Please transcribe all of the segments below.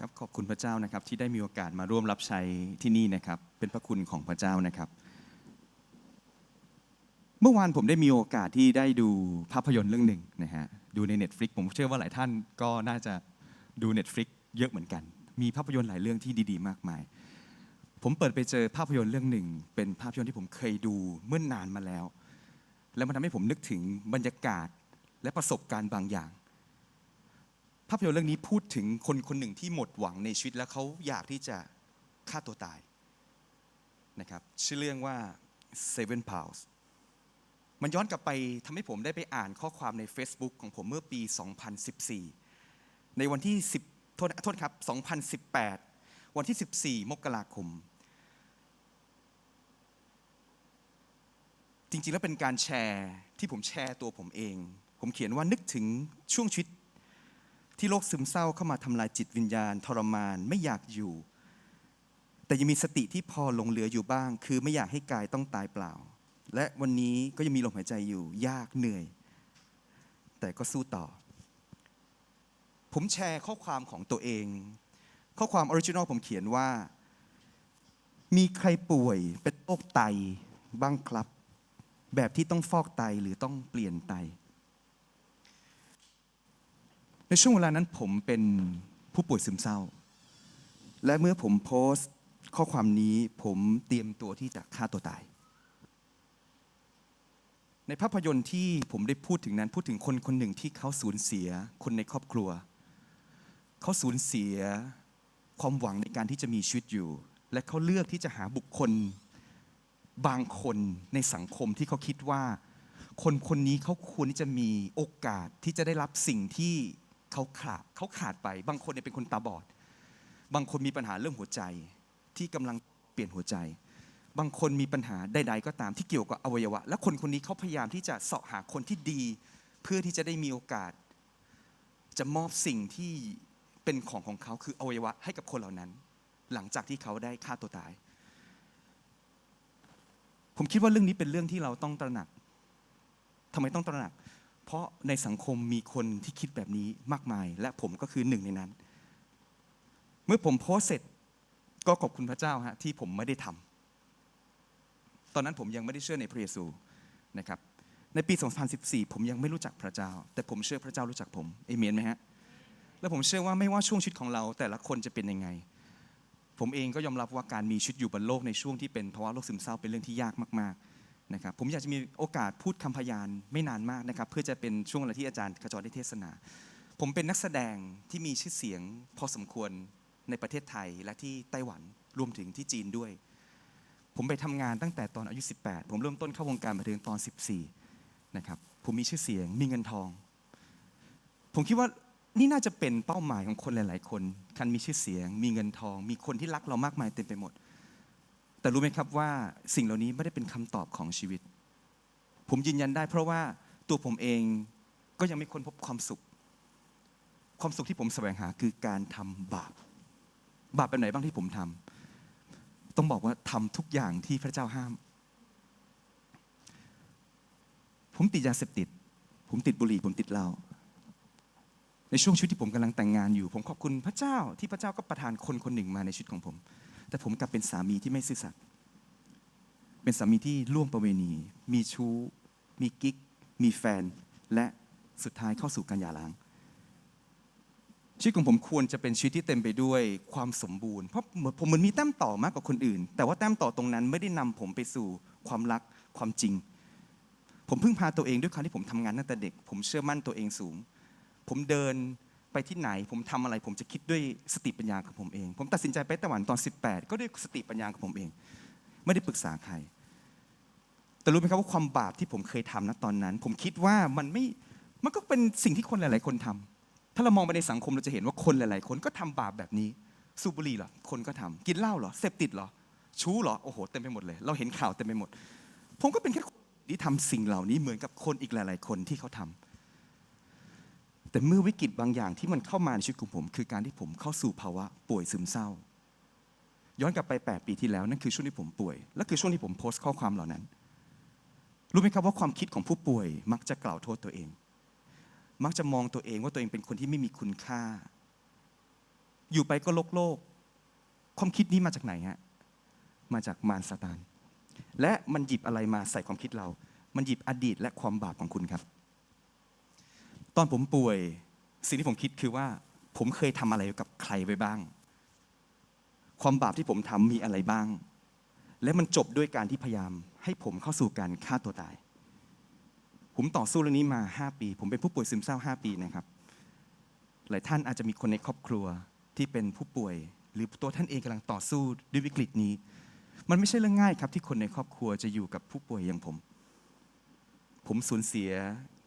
ครับขอบคุณพระเจ้านะครับที่ได้มีโอกาสมาร่วมรับใช้ที่นี่นะครับ เป็นพระคุณของพระเจ้านะครับ เมื่อวานผมได้มีโอกาสที่ได้ดูภาพยนตร์เรื่องหนึ่งนะฮะดูใน Netflix ผมเชื่อว่าหลายท่านก็น่าจะดู Netflix เยอะเหมือนกัน มีภาพยนตร์หลายเรื่องที่ดีๆ มากมาย ผมเปิดไปเจอภาพยนตร์เรื่องหนึ่ง เป็นภาพยนตร์ที่ผมเคยดูเมื่อนานมาแล้ว แล้วมันทำให้ผมนึกถึงบรรยากาศและประสบการณ์บางอย่างาพยนตร์เรื่องนี้พูดถึงคนคนหนึ่งที่หมดหวังในชีวิตแล้วเขาอยากที่จะฆ่าตัวตายนะครับชื่อเรื่องว่า Seven Pounds มันย้อนกลับไปทำให้ผมได้ไปอ่านข้อความใน Facebook ของผมเมื่อปี 2014 ในวันที่ 10 โทษโทษครับ 2018 วันที่ 14 มกราคม จริงๆ แล้วเป็นการแชร์ที่ผมแชร์ตัวผมเอง ผมเขียนว่านึกถึงช่วงชีวิต ที่โรคซึมเศร้าเข้ามาทำลายจิตวิญญาณ ทรมานไม่อยากอยู่ แต่ยังมีสติที่พอหลงเหลืออยู่บ้าง คือไม่อยากให้กายต้องตายเปล่า และวันนี้ก็ยังมีลมหายใจอยู่ ยากเหนื่อย แต่ก็สู้ต่อ ผมแชร์ข้อความของตัวเอง ข้อความออริจินอลผมเขียนว่า มีใครป่วยเป็นโรคไตบ้างครับ แบบที่ต้องฟอกไตหรือต้องเปลี่ยนไต ในช่วงเวลานั้นผมเป็นผู้ป่วยซึมเศร้า และเมื่อผมโพสต์ข้อความนี้ผมเตรียมตัวที่จะฆ่าตัวตาย ในภาพยนตร์ที่ผมได้พูดถึงนั้นพูดถึงคนคนหนึ่งที่เขาสูญเสียคนในครอบครัว เขาสูญเสียความหวังในการที่จะมีชีวิตอยู่ และเขาเลือกที่จะหาบุคคลบางคนในสังคมที่เขาคิดว่า คนคนนี้เขาควรที่จะมีโอกาสที่จะได้รับสิ่งที่ เขาขาดเขาขาดไป บางคนเนี่ยเป็นคนตาบอด บางคนมีปัญหาเรื่องหัวใจ ที่กำลังเปลี่ยนหัวใจ บางคนมีปัญหาใดๆก็ตามที่เกี่ยวกับอวัยวะ และคนคนนี้เขาพยายามที่จะเสาะหาคนที่ดี เพื่อที่จะได้มีโอกาส จะมอบสิ่งที่เป็นของของเขาคืออวัยวะให้กับคนเหล่านั้น หลังจากที่เขาได้ฆ่าตัวตาย ผมคิดว่าเรื่องนี้เป็นเรื่องที่เราต้องตระหนักทำไมต้องตระหนัก เพราะในสังคมมีคนที่คิดแบบนี้มากมาย และผมก็คือหนึ่งในนั้น เมื่อผมโพสต์เสร็จก็ขอบคุณพระเจ้าฮะที่ผมไม่ได้ทำตอนนั้นผมยังไม่ได้เชื่อในพระเยซูนะครับ ในปี 2014 ผมยังไม่รู้จักพระเจ้า แต่ผมเชื่อพระเจ้ารู้จักผมเอเมนไหมฮะและผมเชื่อว่าไม่ว่าช่วงชีวิตของเรา แต่ละคนจะเป็นยังไง ผมเองก็ยอมรับว่าการมีชีวิตอยู่บนโลกในช่วงที่เป็นภาวะโรคซึมเศร้าเป็นเรื่องที่ยากมากๆ นะครับผมอยากจะมีโอกาสพูดคำพยานไม่นานมากนะครับ เพื่อจะเป็นช่วงเวลาที่อาจารย์ขจรได้เทศนา ผมเป็นนักแสดงที่มีชื่อเสียงพอสมควรในประเทศไทยและที่ไต้หวันรวมถึงที่จีนด้วย ผมไปทำงานตั้งแต่ตอนอายุ 18 ผมเริ่มต้นเข้าวงการบันเทิงตอน 14 นะครับ ผมมีชื่อเสียงมีเงินทอง ผมคิดว่านี่น่าจะเป็นเป้าหมายของคนหลาย ๆ คนการมีชื่อเสียง มีเงินทอง มีคนที่รักเรามากมายเต็มไปหมด แต่รู้ไหมครับว่าสิ่งเหล่านี้ไม่ได้เป็นคำตอบของชีวิต ผมยืนยันได้ เพราะว่าตัวผมเองก็ยังไม่ค้นพบความสุข ความสุขที่ผมแสวงหาคือการทำบาป บาปแบบไหนบ้างที่ผมทำต้องบอกว่าทำทุกอย่างที่พระเจ้าห้าม ผมติดยาเสพติด ผมติดบุหรี่ผมติดเหล้าในช่วงชีวิตที่ผมกำลังแต่งงานอยู่ ผมขอบคุณพระเจ้าที่พระเจ้าก็ประทานคนคนหนึ่งมาในชีวิตของผม แต่ผมกลับเป็นสามีที่ไม่ซื่อสัตย์เป็นสามีที่ล่วงประเวณี มีชู้ มีกิ๊ก มีแฟน และสุดท้ายเข้าสู่การหย่าร้าง ชีวิตของผมควรจะเป็นชีวิตที่เต็มไปด้วยความสมบูรณ์ เพราะผมเหมือนมีแต้มต่อมากกว่าคนอื่น แต่ว่าแต้มต่อตรงนั้นไม่ได้นำผมไปสู่ความรักความจริง ผมพึ่งพาตัวเองด้วยความที่ผมทำงานตั้งแต่เด็ก ผมเชื่อมั่นตัวเองสูง ผมเดิน ไปที่ไหน ผมทำอะไร ผมจะคิดด้วยสติปัญญาของผมเอง ผมตัดสินใจไปไต้หวันตอน 18 ก็ด้วยสติปัญญาของผมเอง ไม่ได้ปรึกษาใคร แต่รู้ไหมครับว่าความบาปที่ผมเคยทำนะตอนนั้น ผมคิดว่ามันไม่ มันก็เป็นสิ่งที่คนหลาย ๆ คนทำถ้าเรามองไปในสังคมเราจะเห็นว่าคนหลาย ๆ คนก็ทำบาปแบบนี้ สูบบุหรี่เหรอ คนก็ทำกินเหล้าเหรอ เสพติดเหรอ ชู้เหรอ โอ้โห เต็มไปหมดเลย เราเห็นข่าวเต็มไปหมด ผมก็เป็นแค่คนที่ทำสิ่งเหล่านี้เหมือนกับคนอีกหลาย ๆ คนที่เขาทำ แต่เมื่อวิกฤตบางอย่างที่มันเข้ามาในชีวิตของผม คือการที่ผมเข้าสู่ภาวะป่วยซึมเศร้า ย้อนกลับไป 8 ปีที่แล้วนั่นคือช่วงที่ผมป่วย และคือช่วงที่ผมโพสต์ข้อความเหล่านั้น รู้ไหมครับว่าความคิดของผู้ป่วยมักจะกล่าวโทษตัวเอง มักจะมองตัวเองว่าตัวเองเป็นคนที่ไม่มีคุณค่า อยู่ไปก็โลกโลก ความคิดนี้มาจากไหนฮะ มาจากมารซาตาน และมันหยิบอะไรมาใส่ความคิดเรา มันหยิบอดีตและความบาปของคุณครับ ตอนผมป่วย สิ่งที่ผมคิดคือว่า ผมเคยทำอะไรกับใครไปบ้าง ความบาปที่ผมทำมีอะไรบ้าง และมันจบด้วยการที่พยายาม ให้ผมเข้าสู่การฆ่าตัวตาย ผมต่อสู้เรื่องนี้มา 5 ปี ผมเป็นผู้ป่วยซึมเศร้า 5 ปีนะครับ หลายท่านอาจจะมีคนในครอบครัวที่เป็นผู้ป่วย หรือตัวท่านเองกำลังต่อสู้ด้วยวิกฤตนี้ มันไม่ใช่เรื่องง่ายครับที่คนในครอบครัวจะอยู่กับผู้ป่วยอย่างผม ผมสูญเสีย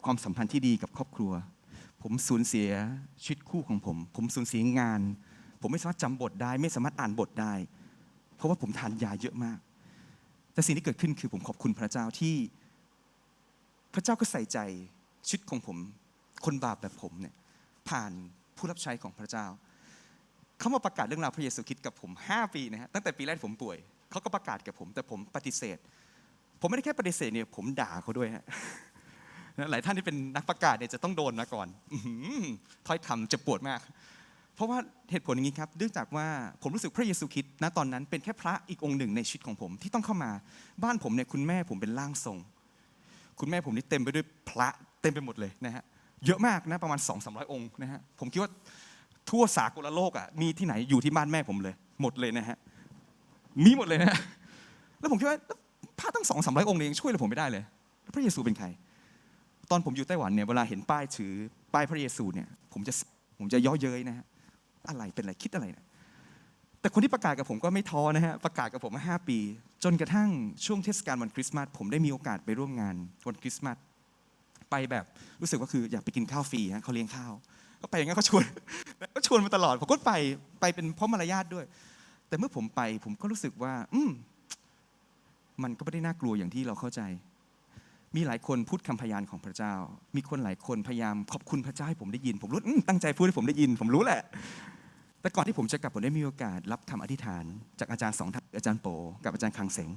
ความสัมพันธ์ที่ดีกับครอบครัว ผมสูญเสียชีวิตคู่ของผม ผมสูญเสียงาน ผมไม่สามารถจำบทได้ ไม่สามารถอ่านบทได้ เพราะว่าผมทานยาเยอะมาก แต่สิ่งที่เกิดขึ้นคือผมขอบคุณพระเจ้าที่ พระเจ้าก็ใส่ใจชีวิตของผม คนบาปแบบผมเนี่ยผ่านผู้รับใช้ของพระเจ้าเขามาประกาศเรื่องราวพระเยซูคริสต์กับผม 5 ปีนะฮะตั้งแต่ปีแรกที่ผมป่วยเขาก็ประกาศกับผม แต่ผมปฏิเสธ ผมไม่ได้แค่ปฏิเสธเนี่ยผมด่าเขาด้วยฮะ หลายท่านที่เป็นนักประกาศเนี่ยจะต้องโดนมาก่อนถ้อยคำเจะปวดมาก เพราะว่าเหตุผลอย่างนี้ครับ เนื่องจากว่าผมรู้สึกพระเยซูคริสต์ณตอนนั้นเป็นแค่พระอีกองค์หนึ่งในชีวิตของผมที่ต้องเข้ามา บ้านผมเนี่ยคุณแม่ผมเป็นร่างทรง คุณแม่ผมนี่เต็มไปด้วยพระเต็มไปหมดเลยนะฮะเยอะมากนะประมาณ 2 3 0 0 องค์นะฮะผมคิดว่าทั่วสากลโลกอะมีที่ไหนอยู่ที่บ้านแม่ผมเลย หมดเลยนะฮะมีหมดเลยนะฮะแล้วผมคิดว่าพระตั้งสองสามร้อยองค์เนี่ยยังช่วยอะไรผมไม่ได้เลย พระเยซูเป็นใคร ตอนผมอยู่ไต้หวันเนี่ยเวลาเห็นป้ายถือป้ายพระเยซูเนี่ยผมจะผมจะย่อเย้ยนะฮะอะไรเป็นอะไรคิดอะไรเนี่ยแต่คนที่ประกาศกับผมก็ไม่ท้อนะฮะประกาศกับผมมาห้าปี จนกระทั่งช่วงเทศกาลวันคริสต์มาสผมได้มีโอกาสไปร่วมงานวันคริสต์มาสไปแบบรู้สึกว่าคืออยากไปกินข้าวฟรีฮะเขาเลี้ยงข้าว ก็ไปอย่างนั้นเขาชวนก็ชวนมาตลอดผมก็ไปไปเป็นเพราะมารยาทด้วย แต่เมื่อผมไปผมก็รู้สึกว่า อืมมันก็ไม่ได้น่ากลัวอย่างที่เราเข้าใจ มีหลายคนพูดคำพยานของพระเจ้า มีคนหลายคนพยายามขอบคุณพระเจ้าให้ผมได้ยิน ผมรู้ตั้งใจพูดให้ผมได้ยิน ผมรู้แหละ แต่ก่อนที่ผมจะกลับผมได้มีโอกาสรับคำอธิษฐาน จากอาจารย์สองท่านอาจารย์โป กับอาจารย์คังเสง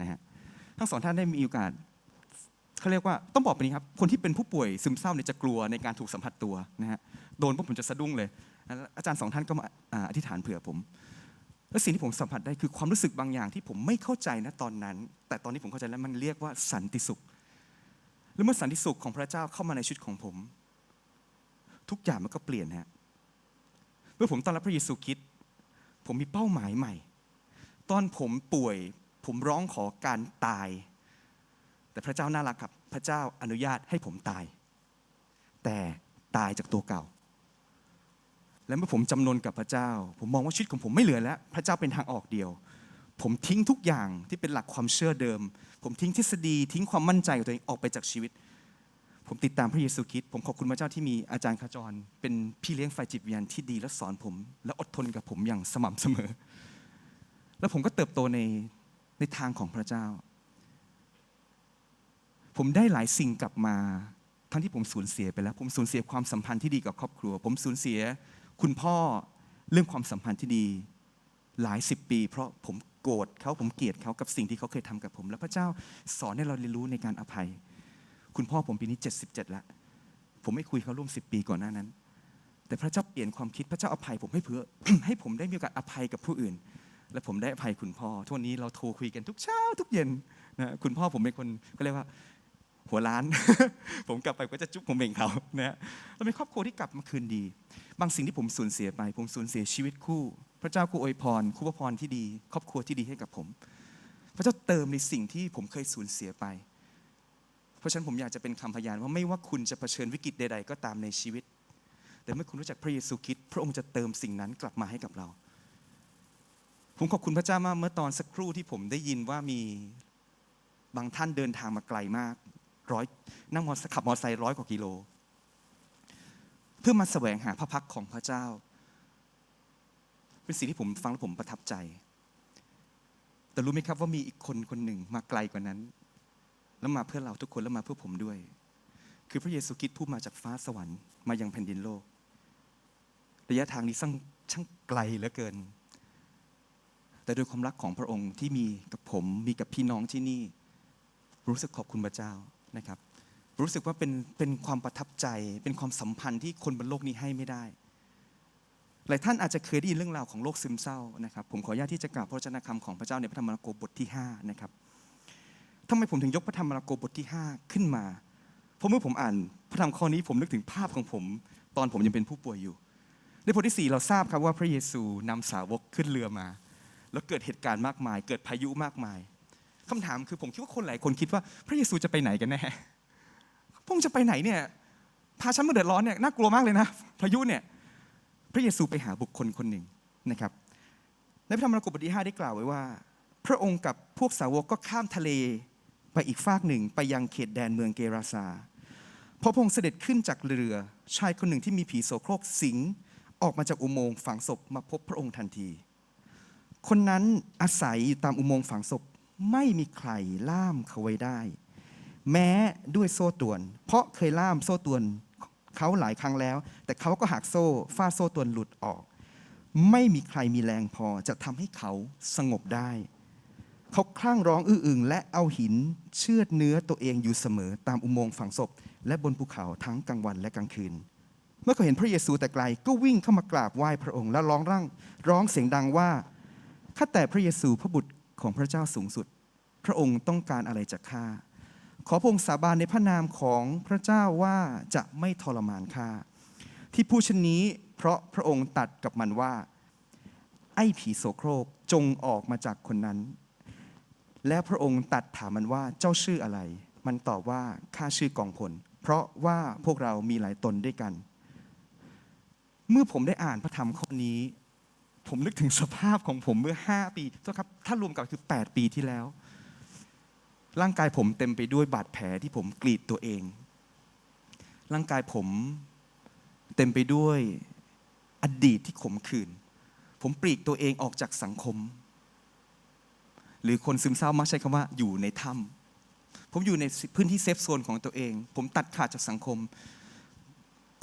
นะฮะ ทั้งสองท่านได้มีโอกาสเขาเรียกว่าต้องบอกไปนี้ครับ คนที่เป็นผู้ป่วยซึมเศร้าเนี่ยจะกลัวในการถูกสัมผัสตัวนะฮะ โดนพวกผมจะสะดุ้งเลย อาจารย์สองท่านก็มาอ่าอธิษฐานเผื่อผมและสิ่งที่ผมสัมผัสได้คือความรู้สึกบางอย่างที่ผมไม่เข้าใจนะตอนนั้น แต่ตอนนี้ผมเข้าใจแล้วมันเรียกว่าสันติสุข แล้วเมื่อสันติสุขของพระเจ้าเข้ามาในชีวิตของผม ทุกอย่างมันก็เปลี่ยนฮะเมื่อผมต้อนรับพระเยซูคริสต์ผมมีเป้าหมายใหม่ ตอนผมป่วย ผมร้องขอการตาย แต่พระเจ้าน่ารักครับ พระเจ้าอนุญาตให้ผมตาย แต่ตายจากตัวเก่า และเมื่อผมจำนนกับพระเจ้า ผมมองว่าชีวิตของผมไม่เหลือแล้ว พระเจ้าเป็นทางออกเดียว ผมทิ้งทุกอย่างที่เป็นหลักความเชื่อเดิม ผมทิ้งทฤษฎีทิ้งความมั่นใจของตัวเองออกไปจากชีวิต ผมติดตามพระเยซูคริสต์ผมขอบคุณพระเจ้าที่มีอาจารย์ขจร เป็นพี่เลี้ยงฝ่ายจิตวิญญาณที่ดีและสอนผม และอดทนกับผมอย่างสม่ำเสมอ แล้วผมก็เติบโตในในทางของพระเจ้า ผมได้หลายสิ่งกลับมาทั้งที่ผมสูญเสียไปแล้ว ผมสูญเสียความสัมพันธ์ที่ดีกับครอบครัว ผมสูญเสียคุณพ่อเรื่องความสัมพันธ์ที่ดีหลายสิบปี เพราะผม โกรธเขาผมเกลียดเขากับสิ่งที่เขาเคยทำกับผม แล้วพระเจ้าสอนให้เราเรียนรู้ในการอภัย คุณพ่อผมปีนี้ 77แล้วผมไม่คุยเขาร่วม 10 ปีก่อนหน้านั้น แต่พระเจ้าเปลี่ยนความคิดพระเจ้าอภัยผมให้เพื่อให้ผมได้มีโอกาสอภัยกับผู้อื่น และผมได้อภัยคุณพ่อทุกวันนี้เราโทรคุยกันทุกเช้าทุกเย็นนะคุณพ่อผมเป็นคนก็เรียกว่าหัวล้าน ผมกลับไปก็จะจุ๊บผมเองเขานะฮะเราเป็นครอบครัวที่กลับมาคืนดี บางสิ่งที่ผมสูญเสียไป ผมสูญเสียชีวิตคู่ พระเจ้าก็อวยพรคู่พระพรที่ดี ครอบครัวที่ดีให้กับผม พระเจ้าเติมในสิ่งที่ผมเคยสูญเสียไป เพราะฉะนั้นผมอยากจะเป็นคำพยานว่าไม่ว่าคุณจะเผชิญวิกฤตใด ๆ ก็ตามในชีวิต แต่เมื่อคุณรู้จักพระเยซูคริสต์พระองค์จะเติมสิ่งนั้นกลับมาให้กับเรา ผมขอบคุณพระเจ้ามากเมื่อตอนสักครู่ที่ผมได้ยินว่ามีบางท่านเดินทางมาไกลมากร้อยนั่งมอขับมอเตอร์ไซค์ร้อยกว่ากิโล เพื่อมาแสวงหาพระพักของพระเจ้า เป็นสิ่งที่ผมฟังแล้วผมประทับใจ แต่รู้ไหมครับว่ามีอีกคนคนหนึ่งมาไกลกว่านั้น แล้วมาเพื่อเราทุกคนแล้วมาเพื่อผมด้วย คือพระเยซูคริสต์ผู้มาจากฟ้าสวรรค์มายังแผ่นดินโลก ระยะทางนี้ช่างช่างไกลเหลือเกิน แต่โดยความรักของพระองค์ที่มีกับผมมีกับพี่น้องที่นี่ รู้สึกขอบคุณพระเจ้านะครับ รู้สึกว่าเป็นเป็นความประทับใจ เป็นความสัมพันธ์ที่คนบนโลกนี้ให้ไม่ได้ หลายท่านอาจจะเคยได้ยินเรื่องราวของโรคซึมเศร้านะครับ ผมขออนุญาตที่จะกล่าวพระวจนะคำของพระเจ้าในพระธรรมมาระโกบทที่5นะครับทำไมผมถึงยกพระธรรมมาระโกบทที่ 5 ขึ้นมา เพราะเมื่อผมอ่านพระธรรมข้อนี้ผมนึกถึงภาพของผม ตอนผมยังเป็นผู้ป่วยอยู่ ในบทที่ 4 เราทราบครับว่าพระเยซูนำสาวกขึ้นเรือมา แล้วเกิดเหตุการณ์มากมาย เกิดพายุมากมายคำถามคือผมคิดว่าคนหลายคนคิดว่าพระเยซูจะไปไหนกันแน่พงจะไปไหนเนี่ยพาฉันมาเดือดร้อนเนี่ยน่ากลัวมากเลยนะพายุเนี่ย ระเยซูไปหาบุคคลคนหนึ่งนะครับในพระธรรมมาระโกบทที่5ได้กล่าวไว้ว่า พระองค์กับพวกสาวกก็ข้ามทะเลไปอีกฟากหนึ่งไปยังเขตแดนเมืองเกราซาพอพระองค์เสด็จขึ้นจากเรือชายคนหนึ่งที่มีผีโสโครกสิงออกมาจากอุโมงค์ฝังศพมาพบพระองค์ทันที คนนั้นอาศัยอยู่ตามอุโมงค์ฝังศพไม่มีใครล่ามเขาไว้ได้ แม้ด้วยโซ่ตรวน เพราะเคยล่ามโซ่ตรวน เขาหลายครั้งแล้ว แต่เขาก็หักโซ่ฟาดโซ่ตรวนหลุดออก ไม่มีใครมีแรงพอจะทำให้เขาสงบได้ เขาคลั่งร้องอื้ออึงและเอาหินเชือดเนื้อตัวเองอยู่เสมอตามอุโมงค์ฝังศพ และบนภูเขาทั้งกลางวันและกลางคืน เมื่อเขาเห็นพระเยซูแต่ไกลก็วิ่งเข้ามากราบไหว้พระองค์ และร้องร่างร้องเสียงดังว่าข้าแต่พระเยซูพระบุตรของพระเจ้าสูงสุด พระองค์ต้องการอะไรจากข้า ขอพงสาบานในพระนามของพระเจ้าว่าจะไม่ทรมานข้าที่ผู้เช่นนี้เพราะพระองค์ตัดกับมันว่า ไอ้ผีโสโครกจงออกมาจากคนนั้น แล้วพระองค์ตัดถามมันว่าเจ้าชื่ออะไร มันตอบว่าข้าชื่อกองพลเพราะว่าพวกเรามีหลายตนด้วยกัน เมื่อผมได้อ่านพระธรรมข้อนี้ ผมนึกถึงสภาพของผมเมื่อ 5 ปีโทษครับ ถ้ารวมกับคือ 8 ปีที่แล้ว ร่างกายผมเต็มไปด้วยบาดแผลที่ผมกรีดตัวเอง ร่างกายผมเต็มไปด้วยอดีตที่ขมขื่น ผมปลีกตัวเองออกจากสังคม หรือคนซึมเศร้ามักใช้คำว่าอยู่ในถ้ำผมอยู่ในพื้นที่เซฟโซนของตัวเอง ผมตัดขาดจากสังคม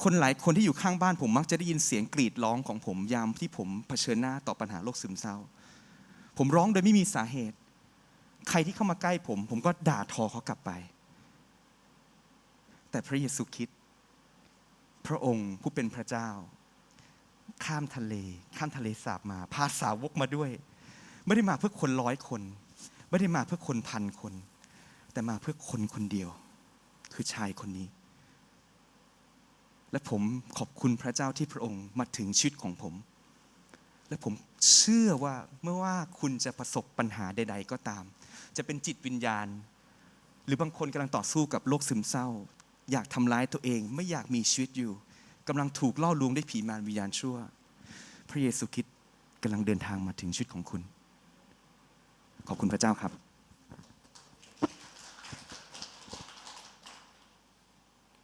คนหลายคนที่อยู่ข้างบ้านผมมักจะได้ยินเสียงกรีดร้องของผมยามที่ผมเผชิญหน้าต่อปัญหาโรคซึมเศร้า ผมร้องโดยไม่มีสาเหตุ ใครที่เข้ามาใกล้ผม ผมก็ด่าทอเขากลับไป แต่พระเยซูคริดพระองค์ผู้เป็นพระเจ้า ข้ามทะเล ข้ามทะเลสาบมา พาสาวกมาด้วย ไม่ได้มาเพื่อคนร้อยคน ไม่ได้มาเพื่อคนพันคน แต่มาเพื่อคนคนเดียว คือชายคนนี้ และผมขอบคุณพระเจ้าที่พระองค์มาถึงชีวิตของผม และผมเชื่อว่าเมื่อว่าคุณจะประสบปัญหาใด ๆ ก็ตาม จะเป็นจิตวิญญาณ หรือบางคนกำลังต่อสู้กับโรคซึมเศร้า อยากทำร้ายตัวเองไม่อยากมีชีวิตอยู่กำลังถูกล่อลวงด้วยผีมารวิญญาณชั่ว พระเยซูคริสต์กำลังเดินทางมาถึงชีวิตของคุณ ขอบคุณพระเจ้าครับ